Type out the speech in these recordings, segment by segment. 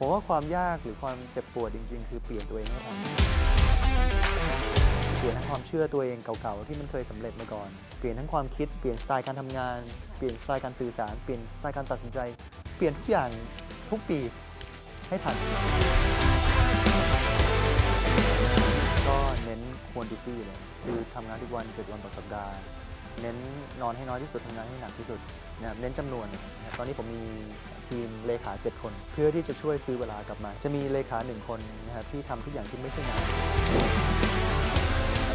ผมว่าความยากหรือความเจ็บปวดจริง ๆ คือเปลี่ยนตัวเองให้ทันเปลี่ยนทั้งความเชื่อตัวเองเก่าๆที่มันเคยสำเร็จมาก่อน เปลี่ยนทั้งความคิด เปลี่ยนสไตล์การทำงาน เปลี่ยนสไตล์การสื่อสาร เปลี่ยนสไตล์การตัดสินใจ เปลี่ยนทุกอย่างทุกปีให้ทัน ก็เน้น quantity เลย คือทำงานทุกวัน 7 วันต่อสัปดาห์ เน้นนอนให้น้อยที่สุดทำงานให้หนักที่สุดนะครับเน้นจำนวน ตอนนี้ผมมี ทีมเลขา 7 คน เพื่อที่จะช่วยซื้อเวลากลับมา จะมีเลขา 1 คนนะครับที่ทำทุกอย่างที่ไม่ใช่งาน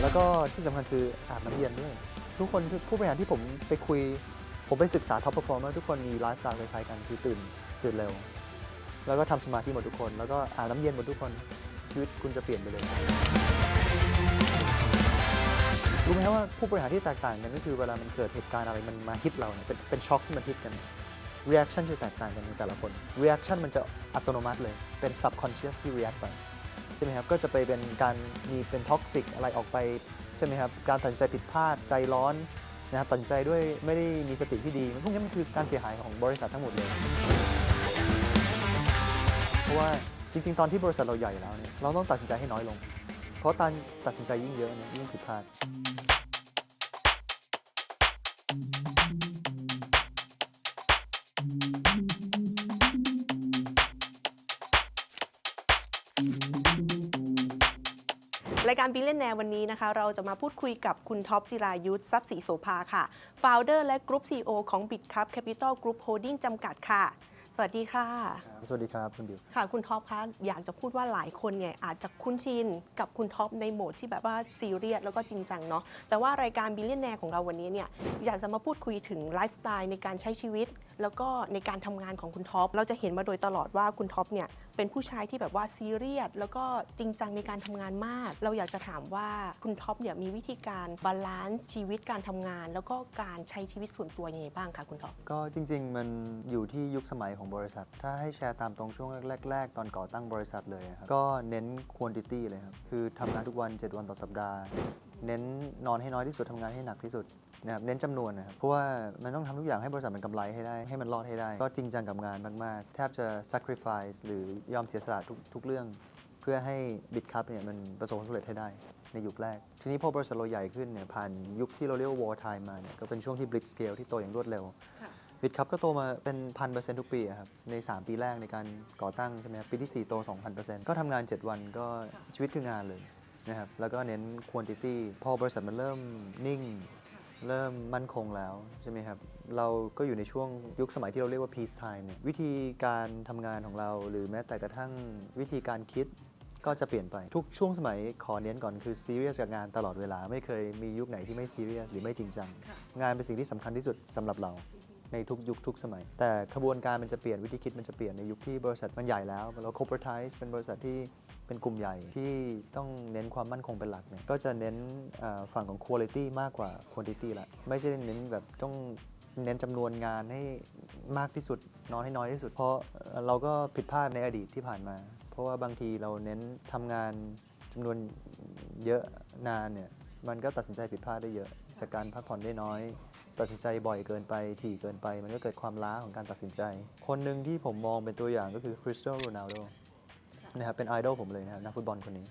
แล้วก็ที่สำคัญคืออาบน้ำเย็นด้วย ทุกคนคือผู้บริหารที่ผมไปคุย ผมไปศึกษาท็อปเปอร์ฟอร์มทุกคนมีไลฟ์สไตล์คล้ายๆกันคือตื่นตื่นเร็ว แล้วก็ทำสมาธิหมดทุกคน แล้วก็อาบน้ำเย็นหมดทุกคนชีวิตคุณจะเปลี่ยนไปเลยรู้ไหมครับว่าผู้บริหารที่แตกต่างกันก็คือเวลามันเกิดเหตุการณ์อะไรมันมาฮิตเราเนี่ยเป็นเป็นช็อคที่มันฮิตกัน reaction จะแตกต่างกันในแต่ละคน reaction มันจะอัตโนมัติเลย เป็น subconscious ที่ react ไปใช่ไหมครับ ก็จะไปเป็นการมีเป็นท็อกซิกอะไรออกไปใช่ไหมครับ การตัดสินใจผิดพลาดใจร้อนนะครับตัดสินใจด้วยไม่ได้มีสติที่ดีพวกนี้มันคือการเสียหายของบริษัททั้งหมดเลย เพราะว่าจริง ๆ ตอนที่บริษัทเราใหญ่แล้วเนี่ยเราต้องตัดสินใจให้น้อยลง เพราะการตัดสินใจยิ่งเยอะเนี่ยยิ่งผิดพลาด รายการบิลเลนแนวันนี้นะคะ เราจะมาพูดคุยกับคุณท็อปจิรายุทธทรัพย์ศรีโสภาค่ะ Founder และ Group CEO ของ BitCup Capital Group Holding จำกัดค่ะ สวัสดีค่ะ สวัสดีครับคุณบิวค่ะ คุณท็อปคะอยากจะพูดว่าหลายคนเนี่ยอาจจะคุ้นชินกับคุณท็อปในโหมดที่แบบว่าซีเรียสแล้วก็จริงจังเนาะแต่ว่ารายการบิลเลนแนของเราวันนี้เนี่ยอยากจะมาพูดคุยถึงไลฟ์สไตล์ในการใช้ชีวิต แล้วก็ในการทำงานของคุณท็อปเราจะเห็นมาโดยตลอดว่าคุณท็อปเนี่ย เป็นผู้ชายที่แบบว่าซีเรียสแล้วก็จริงจังในการทำงานมาก เราอยากจะถามว่าคุณท็อปเนี่ยมีวิธีการบาลานซ์ชีวิตการทำงาน แล้วก็การใช้ชีวิตส่วนตัวยังไงบ้างคะคุณท็อปก็จริง ๆ มันอยู่ที่ยุคสมัยของบริษัท ถ้าให้แชร์ตามตรงช่วงแรก ๆ ตอนก่อตั้งบริษัทเลยครับก็เน้น quantity เลยครับคือทำงานทุกวัน 7 วันต่อสัปดาห์ เน้นนอนให้น้อยที่สุดทำงานให้หนักที่สุด นะครับเน้นจำนวนนะครับเพราะว่ามันต้องทำทุกอย่างให้บริษัทมันกำไรให้ได้ ให้มันรอดให้ได้ ก็จริงจังกับงานมาก ๆ แทบจะ sacrifice หรือยอมเสียสละทุกทุกเรื่อง เพื่อให้บิตคัพเนี่ยมันประสบความสำเร็จให้ได้ในยุคแรก ทีนี้พอบริษัทเราใหญ่ขึ้นเนี่ยผ่านยุคที่เราเรียกว่า war time มาเนี่ยก็เป็นช่วงที่ blitz scale ที่โตอย่างรวดเร็วบิตคัพก็โตมาเป็นพันเปอร์เซ็นต์ทุกปีอะครับใน 3 ปีแรกในการก่อตั้งใช่ไหมครับปีที่ 4 โต 2,000%ก็ทำงาน 7 วันก็ชีวิตคืองานเลยนะครับแล้วก็เน้น quantity พอบริษัทมันเริ่มนิ่ง เริ่มมั่นคงแล้วใช่ไหมครับ เราก็อยู่ในช่วงยุคสมัยที่เราเรียกว่า peace time เนี่ยวิธีการทำงานของเรา หรือแม้แต่กระทั่งวิธีการคิดก็จะเปลี่ยนไปทุกช่วงสมัยขอเน้นก่อนคือซีเรียสกับงานตลอดเวลา ไม่เคยมียุคไหนที่ไม่ซีเรียสหรือไม่จริงจังงานเป็นสิ่งที่สำคัญที่สุดสำหรับเราในทุกยุคทุกสมัย แต่ขบวนการมันจะเปลี่ยนวิธีคิดมันจะเปลี่ยนในยุคที่บริษัทมันใหญ่แล้วเรา corporatize เป็นบริษัทที่ เป็นกลุ่มใหญ่ที่ต้องเน้นความมั่นคงเป็นหลักเนี่ยก็จะเน้นฝั่งของ quality มากกว่า quantity ละไม่ใช่เน้นแบบต้องเน้นจำนวนงานให้มากที่สุดน้อนให้น้อยที่สุด เพราะเราก็ผิดพลาดในอดีตที่ผ่านมา เพราะว่าบางทีเราเน้นทำงานจำนวนเยอะนานเนี่ยมันก็ตัดสินใจผิดพลาดได้เยอะ จากการพักผ่อนได้น้อยตัดสินใจบ่อยเกินไปถี่เกินไป มันก็เกิดความล้าของการตัดสินใจ คนหนึ่งที่ผมมองเป็นตัวอย่างก็คือคริสตียโนโรนัลโด นะครับเป็นไอดอลผมเลยนะครับนักฟุตบอลคนนี้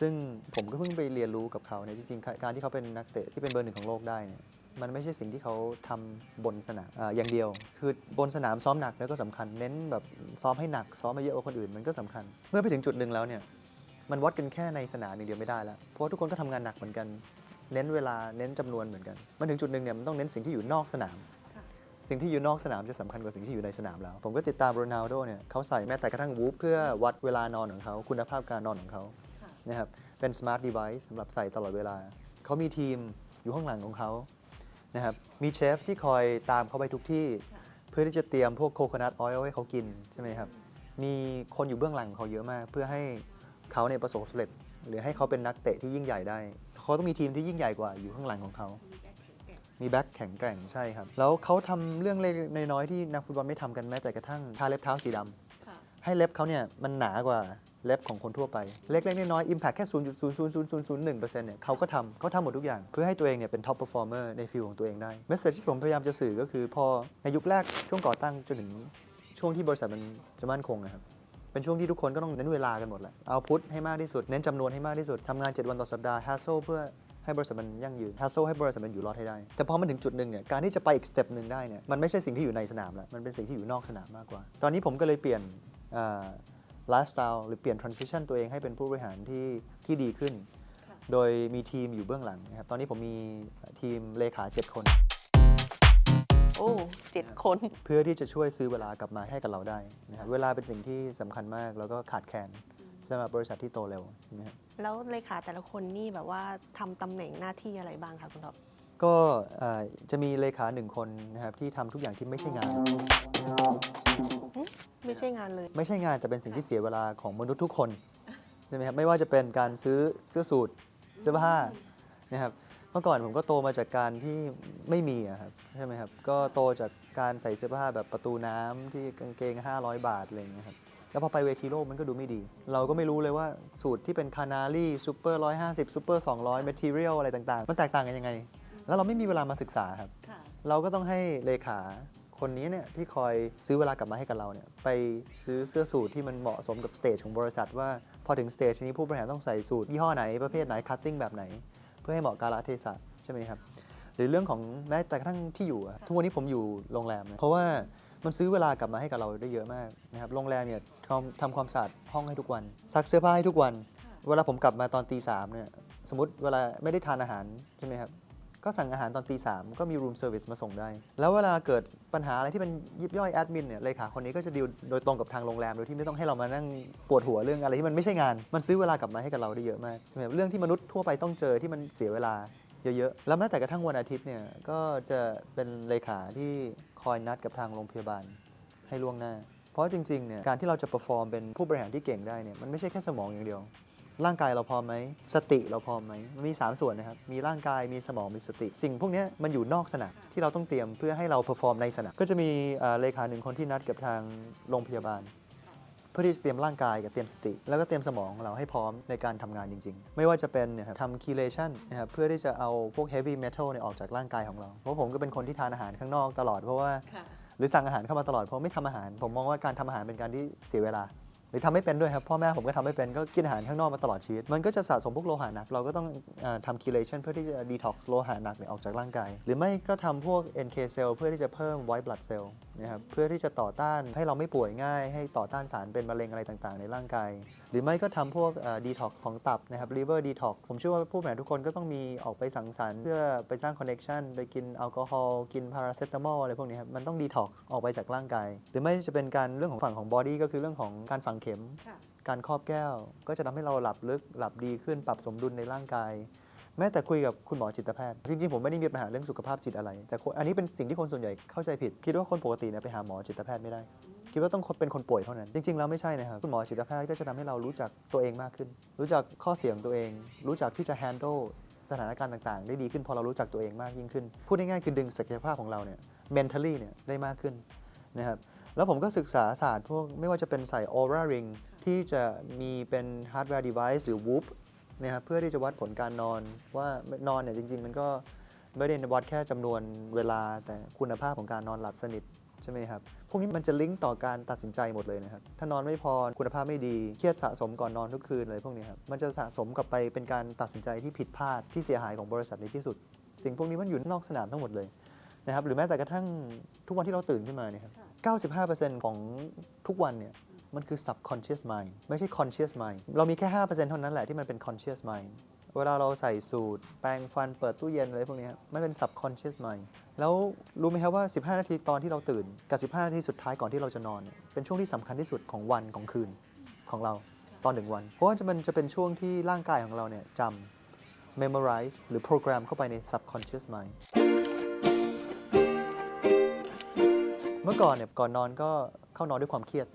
ซึ่งผมก็เพิ่งไปเรียนรู้กับเขาเนี่ยจริงๆการที่เขาเป็นนักเตะที่เป็นเบอร์หนึ่งของโลกได้เนี่ยมันไม่ใช่สิ่งที่เขาทำบนสนามออย่างเดียว คือบนสนามซ้อมหนักแล้วก็สำคัญ เน้นแบบซ้อมให้หนัก ซ้อมมาเยอะกว่าคนอื่นมันก็สำคัญ เมื่อไปถึงจุดหนึ่งแล้วเนี่ยมันวัดกันแค่ในสนามอย่างเดียวไม่ได้แล้ว เพราะว่าทุกคนก็ทำงานหนักเหมือนกัน เน้นเวลาเน้นจำนวนเหมือนกัน มันถึงจุดหนึ่งเนี่ยมันต้องเน้นสิ่งที่อยู่นอกสนาม สิ่งที่อยู่นอกสนามจะสำคัญกว่าสิ่งที่อยู่ในสนามแล้ว ผมก็ติดตามโรนัลโดเนี่ยเขาใส่แม้แต่กระทั่งวูฟเพื่อวัดเวลานอนของเขา คุณภาพการนอนของเขานะครับเป็น smart device สำหรับใส่ตลอดเวลา เขามีทีมอยู่ข้างหลังของเขานะครับมีเชฟที่คอยตามเขาไปทุกที่ เพื่อที่จะเตรียมพวกโค c o นัทออยล์ให้เขากินใช่ไหมครับมีคนอยู่เบื้องหลังเขาเยอะมาก เพื่อให้เขาเนี่ยประสบความสำเร็จ หรือให้เขาเป็นนักเตะที่ยิ่งใหญ่ได้ เขาต้องมีทีมที่ยิ่งใหญ่กว่าอยู่ข้างหลังของเขา มีแบ็คแข็งแกร่งใช่ครับ แล้วเขาทำเรื่องเล็กๆน้อยๆที่นักฟุตบอลไม่ทำกันแม้แต่กระทั่งทาเล็บเท้าสีดำให้เล็บเขาเนี่ยมันหนากว่าเล็บของคนทั่วไป เล็กๆน้อยๆ impact แค่ 0.00001%เนี่ยเขาก็ทำเขาทำหมดทุกอย่าง เพื่อให้ตัวเองเนี่ยเป็น top performer ในฟิลของตัวเองได้ message ที่ผมพยายามจะสื่อก็คือพอในยุคแรกช่วงก่อตั้งจนถึงช่วงที่บริษัทมันจะมั่นคงนะครับ เป็นช่วงที่ทุกคนก็ต้องเน้นเวลากันหมดแหละเอาพุทให้มากที่สุด เน้นจำนวนให้มากที่สุดทำงาน 7 วันต่อสัปดาห์ hassle เพื่อ ให้บริษัทมันยั่งยืน hassle ให้บริษัทมันอยู่รอดให้ได้ แต่พอมันถึงจุดหนึ่งเนี่ยการที่จะไปอีกสเต็ปหนึ่งได้เนี่ยมันไม่ใช่สิ่งที่อยู่ในสนามแล้วมันเป็นสิ่งที่อยู่นอกสนามมากกว่า ตอนนี้ผมก็เลยเปลี่ยนไลฟ์สไตล์หรือเปลี่ยน transition ตัวเองให้เป็นผู้บริหารที่ที่ดีขึ้น โดยมีทีมอยู่เบื้องหลังนะครับตอนนี้ผมมีทีมเลขา 7 คน โอ้เจ็ดคน เพื่อที่จะช่วยซื้อเวลากลับมาให้กับเราได้นะครับเวลาเป็นสิ่งที่สำคัญมากแล้วก็ขาดแคลนสำหรับบริษัทที่โตเร็วนะครับ แล้วเลขาแต่ละคนนี่แบบว่าทำตำแหน่งหน้าที่อะไรบ้างคะคุณท็อปก็เอ่อจะมีเลขาหนึ่งคนนะครับที่ทำทุกอย่างที่ไม่ใช่งาน ไม่ใช่งานเลย ไม่ใช่งานแต่เป็นสิ่งที่เสียเวลาของมนุษย์ทุกคนใช่ไหมครับไม่ว่าจะเป็นการซื้อเสื้อสูทเสื้อผ้านะครับเมื่อก่อนผมก็โตมาจากการที่ไม่มีอะครับใช่ไหมครับก็โตจากการใส่เสื้อผ้าแบบประตูน้ำที่กางเกง 500 บาทอะไรอย่างเงี้ยครับ แล้วพอไปเวทีโลกมันก็ดูไม่ดี เราก็ไม่รู้เลยว่าสูตรที่เป็นคานาลีซูเปอร์150ซูเปอร์200 m ม t เ r ียลอะไรต่างๆ มันแตกต่างกันยังไง แล้วเราไม่มีเวลามาศึกษาครับ เราก็ต้องให้เลขาคนนี้เนี่ยที่คอยซื้อเวลากลับมาให้กับเราเนี่ยไปซื้อเสื้อสูทที่มันเหมาะสมกับสเตจของบริษัทว่าพอถึงสเตจนี้ผู้บริหารต้องใส่สูทยี่ห้อไหนประเภทไหนคัตติ้งแบบไหน เพื่อให้เหมาะกาลเทศะใช่ไหมครับหรือเรื่องของแม้แต่กระทั่งที่อยู่อะทุกวันนี้ผมอยู่โรงแรมนะเพราะว่า มันซื้อเวลากลับมาให้กับเราได้เยอะมากนะครับโรงแรมเนี่ยทำทำความสะอาดห้องให้ทุกวัน ซักเสื้อผ้าให้ทุกวัน เวลาผมกลับมาตอนตีสามเนี่ยสมมติเวลาไม่ได้ทานอาหารใช่ไหมครับก็สั่งอาหารตอนตีสามก็มีรูมเซอร์วิสมาส่งได้ แล้วเวลาเกิดปัญหาอะไรที่มันยิบย่อยแอดมินเนี่ยเลขาคนนี้ก็จะดีลโดยตรงกับทางโรงแรม โดยที่ไม่ต้องให้เรามานั่งปวดหัวเรื่องอะไรที่มันไม่ใช่งาน มันซื้อเวลากลับมาให้กับเราได้เยอะมากใช่ไหมเรื่องที่มนุษย์ทั่วไปต้องเจอที่มันเสียเวลาเยอะๆ แล้วแม้แต่กระทั่งวันอาทิตย์เนี่ยก็จะเป็นเลขาที่ อยนัดกับทางโรงพยาบาลให้ล่วงหน้า เพราะจริงๆเนี่ยการที่เราจะประฟอร์มเป็นผู้บริหารที่เก่งได้เนี่ยมันไม่ใช่แค่สมองอย่างเดียว ร่างกายเราพร้อมไหมสติเราพร้อมไหมมันมี 3 ส่วนนะครับมีร่างกายมีสมองมีสติ สิ่งพวกนี้มันอยู่นอกสนามที่เราต้องเตรียมเพื่อให้เราเปอร์ฟอร์มในสนามก็จะมีเลขาหนึ่งคนที่นัดกับทางโรงพยาบาล พื่อที่จะเตรียมร่างกายกับเตรียมสติ แล้วก็เตรียมสมองของเราให้พร้อมในการทำงานจริง ๆ ไม่ว่าจะเป็นเนี่ยครับทำคีเลชันนะครับเพื่อที่จะเอาพวกเฮฟวี่เมทัลเนี่ยออกจากร่างกายของเรา เพราะผมก็เป็นคนที่ทานอาหารข้างนอกตลอดเพราะว่าหรือสั่งอาหารเข้ามาตลอดเพราะไม่ทำอาหาร ผมมองว่าการทำอาหารเป็นการที่เสียเวลาหรือทำไม่เป็นด้วยครับ พ่อแม่ผมก็ทำไม่เป็นก็กินอาหารข้างนอกมาตลอดชีวิต มันก็จะสะสมพวกโลหะหนัก เราก็ต้องเออทำคีเลชันเพื่อที่จะดีท็อกซ์โลหะหนักเนี่ยออกจากร่างกาย หรือไม่ก็ทำพวก NK cell เพื่อที่จะเพิ่ม white blood cell นะครับเพื่อที่จะต่อต้านให้เราไม่ป่วยง่าย ให้ต่อต้านสารเป็นมะเร็งอะไรต่างๆ ในร่างกาย หรือไม่ก็ทำพวกดีท็อกซ์ของตับนะครับ liver detox ผมเชื่อว่าผู้บริหารทุกคนก็ต้องมีออกไปสังสรรค์เพื่อไปสร้างคอนเน t ชันไปกินแอลกอฮอล์กินพาราเซตามอลอะไรพวกนี้ครับมันต้องดีท็อกซ์ออกไปจากร่างกาย หรือไม่จะเป็นการเรื่องของฝั่งของบอดี้ก็คือเรื่องของการฝังเข็ม การครอบแก้ว ก็จะทำให้เราหลับลึกหลับดีขึ้นปรับสมดุลในร่างกาย แม้แต่คุยกับคุณหมอจิตแพทย์ จริงๆ ผมไม่ได้มีปัญหาเรื่องสุขภาพจิตอะไร แต่คนอันนี้เป็นสิ่งที่คนส่วนใหญ่เข้าใจผิด คิดว่าคนปกติเนี่ยไปหาหมอจิตแพทย์ไม่ได้ คิดว่าต้องเป็นคนป่วยเท่านั้น จริง ๆ แล้วไม่ใช่นะครับคุณหมอจิตแพทย์ก็จะทำให้เรารู้จักตัวเองมากขึ้น รู้จักข้อเสียของตัวเอง รู้จักที่จะ handle สถานการณ์ต่างๆ ได้ดีขึ้นพอเรารู้จักตัวเองมากยิ่งขึ้น พูดง่ายๆคือดึงศักยภาพของเราเนี่ย mentally เนี่ยได้มากขึ้นนะครับแล้วผมก็ศึกษาศาสตร์พวกไม่ว่าจะเป็นใส่ Aura Ring ที่จะมีเป็น hardware device หรือ Whoop นะครับเพื่อที่จะวัดผลการนอนว่านอนเนี่ยจริง ๆ มันก็ไม่ได้วัดแค่จำนวนเวลาแต่คุณภาพของการนอนหลับสนิทใช่ไหมครับ พวกนี้มันจะลิงก์ต่อการตัดสินใจหมดเลยนะครับ ถ้านอนไม่พอคุณภาพไม่ดี เครียดสะสมก่อนนอนทุกคืนเลยพวกนี้ครับ มันจะสะสมกลับไปเป็นการตัดสินใจที่ผิดพลาดที่เสียหายของบริษัทในที่สุด สิ่งพวกนี้มันอยู่นอกสนามทั้งหมดเลยนะครับ หรือแม้แต่กระทั่งทุกวันที่เราตื่นขึ้นมาเนี่ยครับ 95%ของทุกวันเนี่ย มันคือ subconscious mind ไม่ใช่ conscious mind เรามีแค่ 5%เท่านั้นแหละที่มันเป็น conscious mind เวลาเราใส่สูตร แปรงฟันเปิดตู้เย็นอะไรพวกนี้มันเป็น subconscious mind แล้วรู้ไหมครับว่า 15 นาทีตอนที่เราตื่น กับ 15 นาทีสุดท้ายก่อนที่เราจะนอน เป็นช่วงที่สำคัญที่สุดของวันของคืนของเราตอนหนึ่งวัน เพราะว่ามันจะเป็นช่วงที่ร่างกายของเราเนี่ยจำ memorize หรือ program เข้าไปใน subconscious mind เมื่อก่อนเนี่ยก่อนนอนก็เข้านอนด้วยความเครียด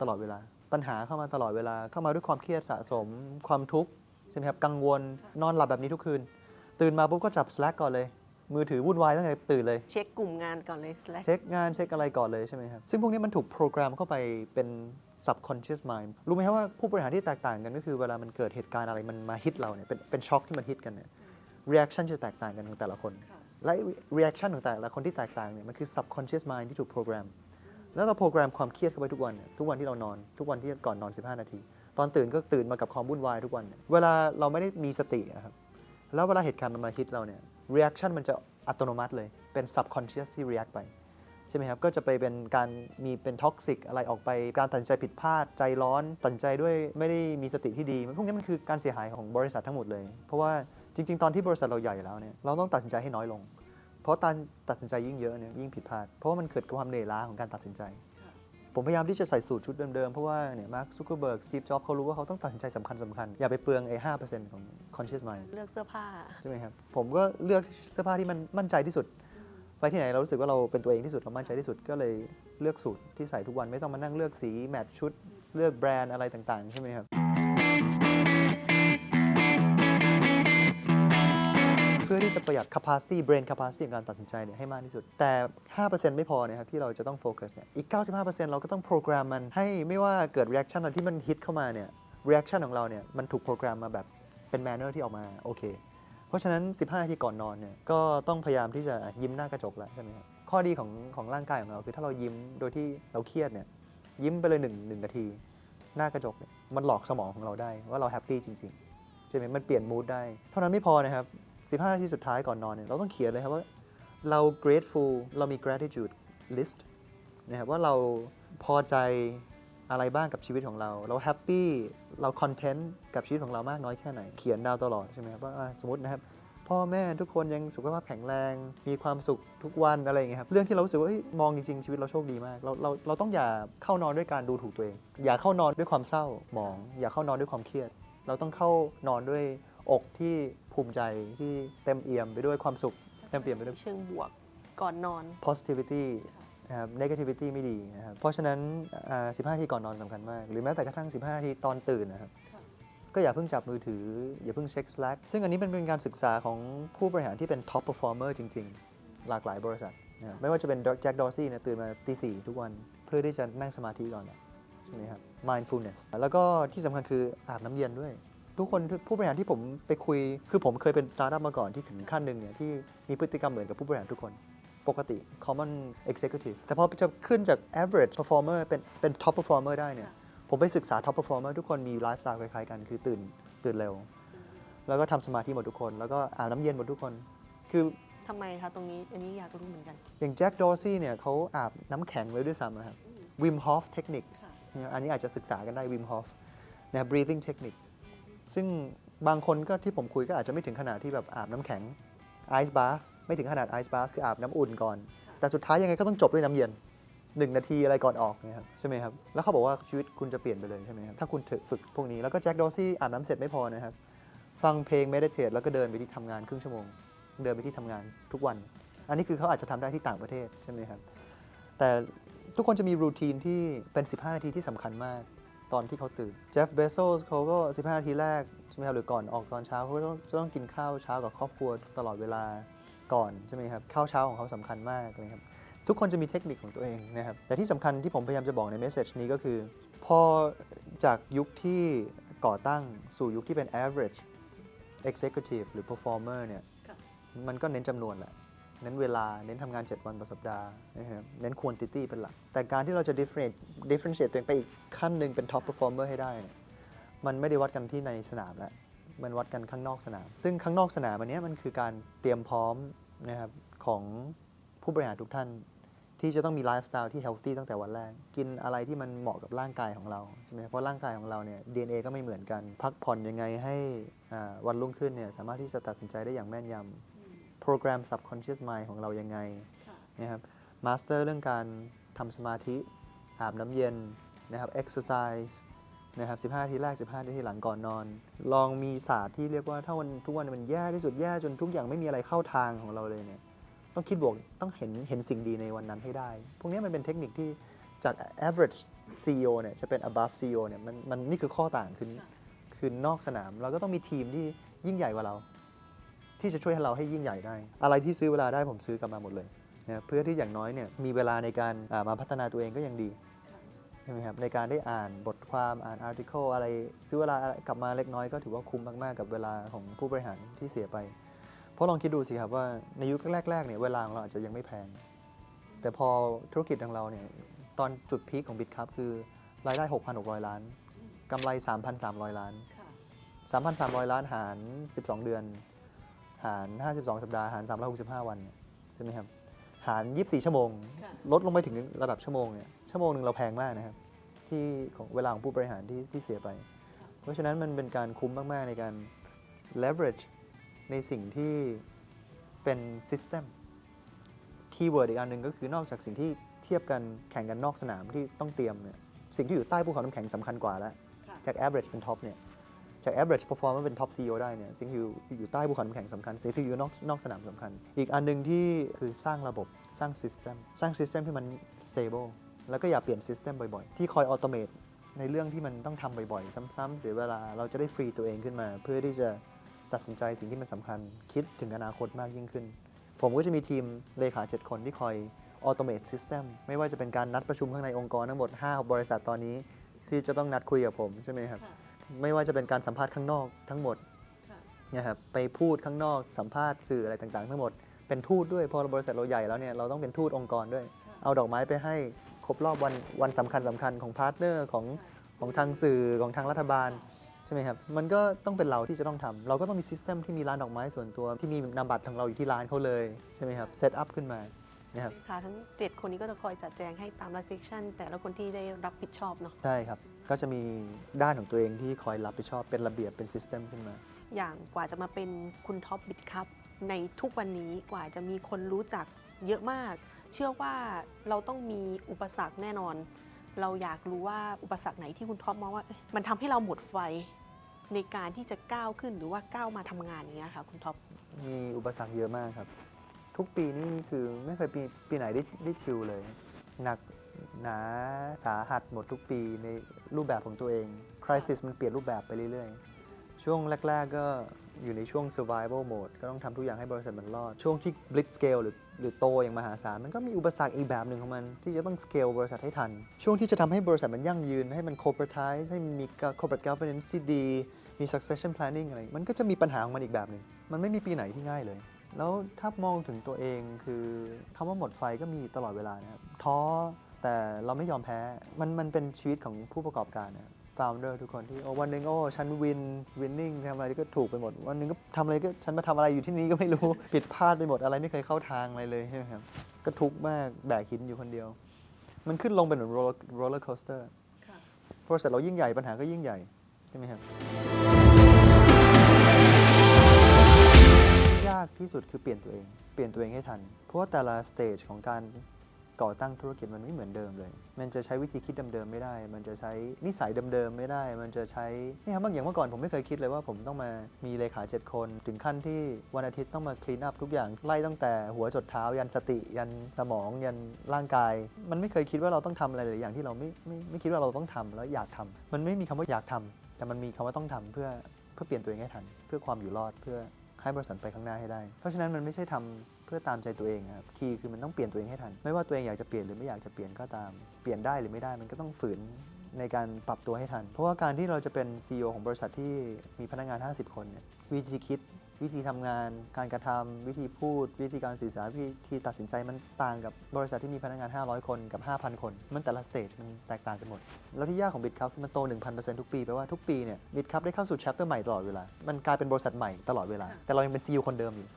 ตลอดเวลา ปัญหาเข้ามาตลอดเวลาเข้ามาด้วยความเครียดสะสม ความทุกข์ใช่ไหมครับกังวลนอนหลับแบบนี้ทุกคืน ตื่นมาปุ๊บก็จับ Slack ก่อนเลย มือถือวุ่นวายตั้งแต่ตื่นเลย เช็คกลุ่มงานก่อนเลย slash เช็คงานเช็คอะไรก่อนเลยใช่ไหมครับ ซึ่งพวกนี้มันถูกโปรแกรมเข้าไปเป็น subconscious mind รู้ไหมครับว่าผู้บริหารที่แตกต่างกันก็คือเวลามันเกิดเหตุการณ์อะไรมันมาฮิตเราเนี่ยเป็นเป็นช็อคที่มันฮิตกันเนี่ย reaction จะแตกต่างกันของแต่ละคน และ reaction ของแต่ละคนที่แตกต่างเนี่ยมันคือ subconscious mind ที่ถูกโปรแกรม แล้วเราโปรแกรมความเครียดเข้าไปทุกวันเนี่ยทุกวันที่เรานอน ทุกวันที่ก่อนนอน 15 นาที ตอนตื่นก็ตื่นมากับความวุ่นวายทุกวัน เวลาเราไม่ได้มีสติอะครับ แล้วเวลาเหตุการณ์มันมาฮิตเราเนี่ย reaction มันจะอัตโนมัติเลย เป็น subconscious ที่ react ไป ใช่ไหมครับ ก็จะไปเป็นการมีเป็นท็อกซิกอะไรออกไป การตัดใจผิดพลาด ใจร้อน ตัดใจด้วยไม่ได้มีสติที่ดี พวกนี้มันคือการเสียหายของบริษัททั้งหมดเลย เพราะว่าจริง ๆ ตอนที่บริษัทเราใหญ่แล้วเนี่ย เราต้องตัดสินใจให้น้อยลง เพราะการตัดสินใจยิ่งเยอะเนี่ยยิ่งผิดพลาด เพราะว่ามันเกิดความเหนื่อยล้าของการตัดสินใจ ผมพยายามที่จะใส่สูตรชุดเดิมๆ เพราะว่าเนี่ยมาร์คซูเกอร์เบิร์กสตีฟจ็อบเขารู้ว่าเขาต้องตัดสินใจสำคัญสคัญๆอย่าไปเปลืองไอ้ห้าเปอร์เซ็นต์ของ conscious mind เลือกเสื้อผ้า ใช่ไหมครับ ผมก็เลือกเสื้อผ้าที่มันมั่นใจที่สุด ไปที่ไหนเรารู้สึกว่าเราเป็นตัวเองที่สุดเรามั่นใจที่สุดก็เลยเลือกสูตรที่ใส่ทุกวันไม่ต้องมานั่งเลือกสีแมทชุดเลือกแบรนด์อะไรต่างๆใช่ไหมครับ เพื่อที่จะประหยัด capacity brain capacity ในการตัดสินใจเนี่ยให้มากที่สุด แต่ 5%ไม่พอนะครับที่เราจะต้องโฟกัสเนี่ยอีก 95%เราก็ต้องโปรแกรมมันให้ไม่ว่าเกิด reaction อะไรที่มันฮิตเข้ามาเนี่ย reaction ของเราเนี่ยมันถูกโปรแกรมมาแบบเป็น manner ที่ออกมาโอเค เพราะฉะนั้น 15นาทีก่อนนอนเนี่ยก็ต้องพยายามที่จะยิ้มหน้ากระจกแล้วใช่ไหมครับข้อดีของของร่างกายของเราคือถ้าเรายิ้มโดยที่เราเครียดเนี่ยยิ้มไปเลยหนึ่งหนึ่งนาที หน้ากระจกเนี่ยมันหลอกสมองของเราได้ว่าเราแฮปปี้จริงๆใช่ไหมมันเปลี่ยนมูดได้ เท่านั้นไม่พอนะครับ 15 นาทีสุดท้ายก่อนนอนเนี่ยเราต้องเขียนเลยครับว่าเรา grateful เรามี gratitude list นะครับว่าเราพอใจอะไรบ้างกับชีวิตของเรา เราแฮปปี้เราคอนเทนต์กับชีวิตของเรามากน้อยแค่ไหน เขียนดาวตลอดใช่ไหมครับว่าสมมตินะครับ พ่อแม่ทุกคนยังสุขภาพแข็งแรง มีความสุขทุกวันอะไรอย่างเงี้ยครับเรื่องที่เรารู้สึกว่ามองจริงๆ ชีวิตเราโชคดีมาก เราเราเราต้องอย่าเข้านอนด้วยการดูถูกตัวเอง อย่าเข้านอนด้วยความเศร้าหมอง อย่าเข้านอนด้วยความเครียด เราต้องเข้านอนด้วย อกที่ภูมิใจที่เต็มเอี่ยมไปด้วยความสุขเต็มเปี่ยมไปด้วย เชิงบวกก่อนนอน positivity นะครับ negativity ไม่ดีนะครับเพราะฉะนั้นอ่า15นาทีก่อนนอนสำคัญมาก หรือแม้แต่กระทั่ง 15 นาทีตอนตื่นนะครับก็อย่าเพิ่งจับมือถือ อย่าเพิ่งเช็ค Slack ซึ่งอันนี้เป็นเป็นการศึกษาของผู้บริหารที่เป็น top performer จริง ๆ หลากหลายบริษัทนะครับไม่ว่าจะเป็นแจ็คดอร์ซี่เนี่ยตื่นมาตีสี่ทุกวันเพื่อที่จะนั่งสมาธิก่อนเนี่ยใช่ไหมครับ mindfulness แล้วก็ที่สำคัญคืออาบน้ำเย็นด้วย ทุกคนผู้บริหารที่ผมไปคุย คือผมเคยเป็นสตาร์ทอัพมาก่อนที่ถึงขั้นหนึ่งเนี่ยที่มีพฤติกรรมเหมือนกับผู้บริหารทุกคนปกติ common executive แต่พอจะขึ้นจาก average performer เป็นเป็น top performer ได้เนี่ยผมไปศึกษา top performer ทุกคนมีไลฟ์สไตล์คล้ายๆกันคือตื่นตื่นเร็ว แล้วก็ทำสมาธิหมดทุกคน แล้วก็อาบน้ำเย็นหมดทุกคน คือทำไมคะตรงนี้อันนี้อยากรู้เหมือนกัน อย่างแจ็คดอร์ซี่เนี่ยเขาอาบน้ำแข็งเลยด้วยซ้ำนะครับวิมฮอฟเทคนิคเนี่ยอันนี้อาจจะศึกษากันได้วิมฮอฟนะ breathing technique ซึ่งบางคนก็ที่ผมคุยก็อาจจะไม่ถึงขนาดที่แบบอาบน้ำแข็ง ice bath ไม่ถึงขนาด ice bath คืออาบน้ำอุ่นก่อน แต่สุดท้ายยังไงก็ต้องจบด้วยน้ำเย็นหนึ่งนาทีอะไรก่อนออกนี่ยครับใช่ไหมครับ แล้วเขาบอกว่าชีวิตคุณจะเปลี่ยนไปเลยใช่ไหมครับถ้าคุณฝึกพวกนี้แล้วก็แจ็คดอซี่อาบน้ำเสร็จไม่พอนะครับ ฟังเพลง meditate แล้วก็เดินไปที่ทำงานครึ่งชั่วโมง เดินไปที่ทำงานทุกวัน อันนี้คือเขาอาจจะทำได้ที่ต่างประเทศใช่ไหมครับแต่ทุกคนจะมีรูทีนที่เป็น 15 นาทีที่สำคัญมาก ตอนที่เขาตื่นเจฟเบโซสเขาก็ 15 นาทีแรกใช่ไหมครับหรือก่อนออกตอนเช้าเขาก็ต้องจะต้องกินข้าวเช้ากับครอบครัวตลอดเวลาก่อนใช่ไหมครับข้าวเช้าของเขาสำคัญมากนะครับทุกคนจะมีเทคนิคของตัวเองนะครับแต่ที่สำคัญที่ผมพยายามจะบอกในเมสเซจนี้ก็คือ พอจากยุคที่ก่อตั้งสู่ยุคที่เป็น average executive หรือ performer เนี่ยมันก็เน้นจำนวนแหละ เน้นเวลา เน้นทำงาน 7 วันต่อสัปดาห์นะครับเน้น quantity เป็นหลัก แต่การที่เราจะ differentiate differentiate ตัวเองไปอีกขั้นหนึ่งเป็น top performer ให้ได้เนี่ยมันไม่ได้วัดกันที่ในสนามแล้ว มันวัดกันข้างนอกสนาม ซึ่งข้างนอกสนามอันนี้มันคือการเตรียมพร้อมนะครับของผู้บริหารทุกท่าน ที่จะต้องมีไลฟ์สไตล์ที่ healthy ตั้งแต่วันแรก กินอะไรที่มันเหมาะกับร่างกายของเราใช่ไหมเพราะร่างกายของเราเนี่ย DNA ก็ไม่เหมือนกัน พักผ่อนยังไงให้วันรุ่งขึ้นเนี่ยสามารถที่จะตัดสินใจได้อย่างแม่นยำ โปรแกรม subconscious mind ของเรายังไงนะครับมาสเตอร์เรื่องการทำสมาธิ อาบน้ำเย็นนะครับ exercise นะครับ15นาทีแรก 15นาทีหลังก่อนนอน ลองมีศาสตร์ที่เรียกว่าถ้าวันทุกวันมันแย่ที่สุดแย่จนทุกอย่างไม่มีอะไรเข้าทางของเราเลยเนี่ยต้องคิดบวกต้องเห็นเห็นสิ่งดีในวันนั้นให้ได้ พวกนี้มันเป็นเทคนิคที่จาก average CEO เนี่ยจะเป็น above CEO เนี่ยมันมันนี่คือข้อต่างคือคือนอกสนาม เราก็ต้องมีทีมที่ยิ่งใหญ่กว่าเรา ที่จะช่วยให้เราให้ยิ่งใหญ่ได้ อะไรที่ซื้อเวลาได้ผมซื้อกลับมาหมดเลยนะครับเพื่อที่อย่างน้อยเนี่ยมีเวลาในการอ่ามาพัฒนาตัวเองก็ยังดีใช่ไหมครับในการได้อ่านบทความอ่านอาร์ติเคิลอะไรซื้อเวลากลับมาเล็กน้อยก็ถือว่าคุ้มมากๆ กับเวลาของผู้บริหารที่เสียไป เพราะลองคิดดูสิครับว่าในยุคแรกๆเนี่ยเวลาของเราอาจจะยังไม่แพง แต่พอธุรกิจของเราเนี่ยตอนจุดพีคของบิตครับคือรายได้ 6,600 ล้านกำไร 3,300 ล้าน 3,300 ล้านหาร 12 เดือน หาร 52 สัปดาห์หาร 365 วันเนี่ยใช่ไหมครับหาร 24 ชั่วโมง ค่ะ ลดลงไปถึงระดับชั่วโมงเนี่ยชั่วโมงหนึ่งเราแพงมากนะครับ ที่ของเวลาของผู้บริหารที่ที่เสียไป เพราะฉะนั้นมันเป็นการคุ้มมาก ๆ ในการ leverage ในสิ่งที่เป็น system คีย์เวิร์ดอีกอันหนึ่งก็คือนอกจากสิ่งที่เทียบกันแข่งกันนอกสนามที่ต้องเตรียมเนี่ยสิ่งที่อยู่ใต้ภูเขาน้ำแข็งสำคัญกว่าแล้ว ค่ะ จาก average เป็น top เนี่ย จาก average performance เป็น top CEO ได้เนี่ยสิ่งที่อยู่อยู่ใต้ภูเขาน้ำแข็งสำคัญสิ่งที่อยู่นอกนอกสนามสำคัญ อีกอันหนึ่งที่คือสร้างระบบสร้าง system สร้าง system ที่มัน stable แล้วก็อย่าเปลี่ยน system บ่อยๆ ที่คอย automate ในเรื่องที่มันต้องทำบ่อยๆ ซ้ำๆเสียเวลาเราจะได้ฟรีตัวเองขึ้นมา เพื่อที่จะตัดสินใจสิ่งที่มันสำคัญ คิดถึงอนาคตมากยิ่งขึ้น ผมก็จะมีทีมเลขา 7 คนที่คอย automate system ไม่ว่าจะเป็นการนัดประชุมข้างในองค์กรทั้งหมด 5 บริษัทตอนนี้ ที่จะต้องนัดคุยกับผมใช่ไหมครับ ไม่ว่าจะเป็นการสัมภาษณ์ข้างนอกทั้งหมดค่ะนะครับไปพูดข้างนอกสัมภาษณ์สื่ออะไรต่างๆ ทั้งหมดเป็นทูตด้วยพอบริษัทเราใหญ่แล้วเนี่ยเราต้องเป็นทูตองค์กรด้วย เอาดอกไม้ไปให้ครบรอบวันวันสำคัญสำคัญของพาร์ทเนอร์ของของทางสื่อของทางรัฐบาลใช่ไหมครับมันก็ต้องเป็นเราที่จะต้องทำเราก็ต้องมีซิสเต็มที่มีร้านดอกไม้ส่วนตัวที่มีนามบัตรของเราอยู่ที่ร้านเขาเลยใช่ไหมครับเซตอัพขึ้นมานะครับค่ะทั้ง 7 คนนี้ก็จะคอยจัดแจงให้ตามละเซกชันแต่ละคนที่ได้รับผิดชอบเนาะใช่ครับ ก็จะมีด้านของตัวเองที่คอยรับผิดชอบเป็นระเบียบเป็นซิสเต็มขึ้นมา อย่างกว่าจะมาเป็นคุณท็อปบิดครับในทุกวันนี้กว่าจะมีคนรู้จักเยอะมาก เชื่อว่าเราต้องมีอุปสรรคแน่นอน เราอยากรู้ว่าอุปสรรคไหนที่คุณท็อปมองว่า มันทำให้เราหมดไฟในการที่จะก้าวขึ้นหรือว่าก้าวมาทำงานอย่างเงี้ยค่ะคุณท็อปมีอุปสรรคเยอะมากครับ ทุกปีนี่คือไม่เคยปีปีไหนได้ได้ชิลเลย หนัก หนาสาหัสหมดทุกปีในรูปแบบของตัวเองคริสิสมันเปลี่ยนรูปแบบไปเรื่อยๆ ช่วงแรก ๆ ก็อยู่ในช่วง survival mode ก็ต้องทำทุกอย่างให้บริษัทมันรอด ช่วงที่ blitz scale หรือหรือโตอย่างมหาศาล มันก็มีอุปสรรคอีกแบบหนึ่งของมัน ที่จะต้อง scale บริษัทให้ทัน ช่วงที่จะทำให้บริษัทมันยั่งยืน ให้มัน corporatize ให้มันมี corporate governance ที่ดี มี succession planning อะไร มันก็จะมีปัญหาของมันอีกแบบหนึ่ง มันไม่มีปีไหนที่ง่ายเลย แล้วถ้ามองถึงตัวเองคือคำว่าหมดไฟก็มีตลอดเวลานะครับท้อ แต่เราไม่ยอมแพ้ มันมันเป็นชีวิตของผู้ประกอบการนะครับ founder ทุกคนที่โอ้วันหนึ่งโอ้ฉันวิน winning ทำอะไรก็ถูกไปหมด วันหนึ่งก็ทำอะไรก็ฉันมาทำอะไรอยู่ที่นี่ก็ไม่รู้ ผิดพลาดไปหมดอะไรไม่เคยเข้าทางอะไรเลยใช่ไหมครับก็ทุกข์มากแบกหินอยู่คนเดียว มันขึ้นลงเป็นเหมือน roller roller coaster ค่ะบริษัทเรายิ่งใหญ่ปัญหาก็ยิ่งใหญ่ใช่ไหมครับยากที่สุดคือเปลี่ยนตัวเอง เปลี่ยนตัวเองให้ทัน เพราะว่าแต่ละสเตจของการ ก่อตั้งธุรกิจมันไม่เหมือนเดิมเลย มันจะใช้วิธีคิดเดิมๆไม่ได้ มันจะใช้นิสัยเดิมๆไม่ได้ มันจะใช้นี่ครับบางอย่างเมื่อก่อนผมไม่เคยคิดเลยว่าผมต้องมามีเลขาเจ็ดคน ถึงขั้นที่วันอาทิตย์ต้องมาคลีนอัพทุกอย่างไล่ตั้งแต่หัวจดเท้ายันสติ ยันสมองยันร่างกาย มันไม่เคยคิดว่าเราต้องทำอะไรหลายอย่างที่เราไม่ไม่ไม่คิดว่าเราต้องทำแล้วอยากทำมันไม่มีคำว่าอยากทำแต่มันมีคำว่าต้องทำเพื่อเพื่อเปลี่ยนตัวเองให้ทัน เพื่อความอยู่รอดเพื่อให้บริษัทไปข้างหน้าให้ได้ เพราะฉะนั้นมันไม่ใช่ทำ เพื่อตามใจตัวเองครับคีย์คือมันต้องเปลี่ยนตัวเองให้ทัน ไม่ว่าตัวเองอยากจะเปลี่ยนหรือไม่อยากจะเปลี่ยนก็ตามเปลี่ยนได้หรือไม่ได้มันก็ต้องฝืนในการปรับตัวให้ทัน เพราะว่าการที่เราจะเป็น CEO ของบริษัทที่มีพนักงาน 50 คนเนี่ยวิธีคิดวิธีทำงาน การกระทำวิธีพูด วิธีการสื่อสาร วิธีตัดสินใจมันต่างกับบริษัทที่มีพนักงาน 500 คนกับ 5,000 คน มันแต่ละสเตจมันแตกต่างกันหมด แล้วที่ยากของบิตครับมันโต 1,000%ทุกปีแปลว่าทุกปีเนี่ยบิตครับได้เข้าสู่ chapter ใหม่ตลอดเวลา มันกลายเป็นบริษัทใหม่ตลอดเวลา แต่เรายังเป็น CEO คนเดิมอยู่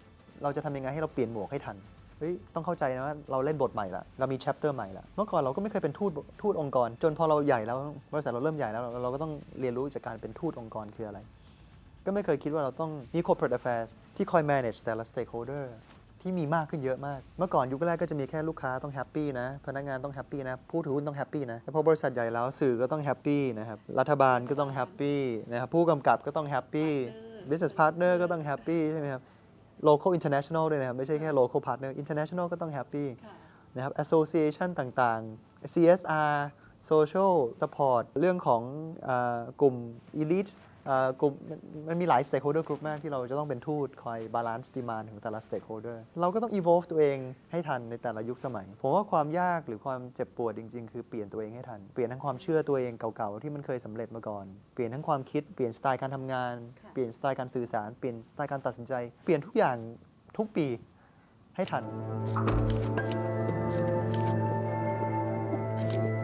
เราจะทำยังไงให้เราเปลี่ยนหมวกให้ทันเฮ้ยต้องเข้าใจนะว่าเราเล่นบทใหม่ละเรามี chapter ใหม่ละเมื่อก่อนเราก็ไม่เคยเป็นทูตทูตองค์กร จนพอเราใหญ่แล้วบริษัทเราเริ่มใหญ่แล้วเราเราก็ต้องเรียนรู้จากการเป็นทูตองค์กรคืออะไร ก็ไม่เคยคิดว่าเราต้องมี corporate affairs ที่คอย manage แต่ละ stakeholder ที่มีมากขึ้นเยอะมาก เมื่อก่อนยุคแรกก็จะมีแค่ลูกค้าต้องแฮปปี้นะ พนักงานต้องแฮปปี้นะ ผู้ถือหุ้นต้องแฮปปี้นะแต่พอบริษัทใหญ่แล้วสื่อก็ต้องแฮปปี้นะครับ รัฐบาลก็ต้องแฮปปี้นะครับ ผู้กำกับก็ต้องแฮปปี้ business partner ก็ต้องแฮปปี้ใช่ไหมครับ local international ด้วยนะครับ ไม่ใช่แค่ local partner international ก็ต้องแฮปปี้ค่ะนะครับ association ต่างๆ CSR social support เรื่องของเออกลุ่ม elite เอ่อ กลุ่มมันมันมีหลาย stakeholder group มากที่เราจะต้องเป็นทูตคอย balance demand ของแต่ละ stakeholder เราก็ต้อง evolve ตัวเองให้ทันในแต่ละยุคสมัย ผมว่าความยากหรือความเจ็บปวดจริง ๆ คือเปลี่ยนตัวเองให้ทัน เปลี่ยนทั้งความเชื่อตัวเองเก่าๆ ที่มันเคยสำเร็จมาก่อน เปลี่ยนทั้งความคิด เปลี่ยนสไตล์การทำงานค่ะเปลี่ยนสไตล์การสื่อสาร เปลี่ยนสไตล์การตัดสินใจ เปลี่ยนทุกอย่างทุกปีให้ทันครับ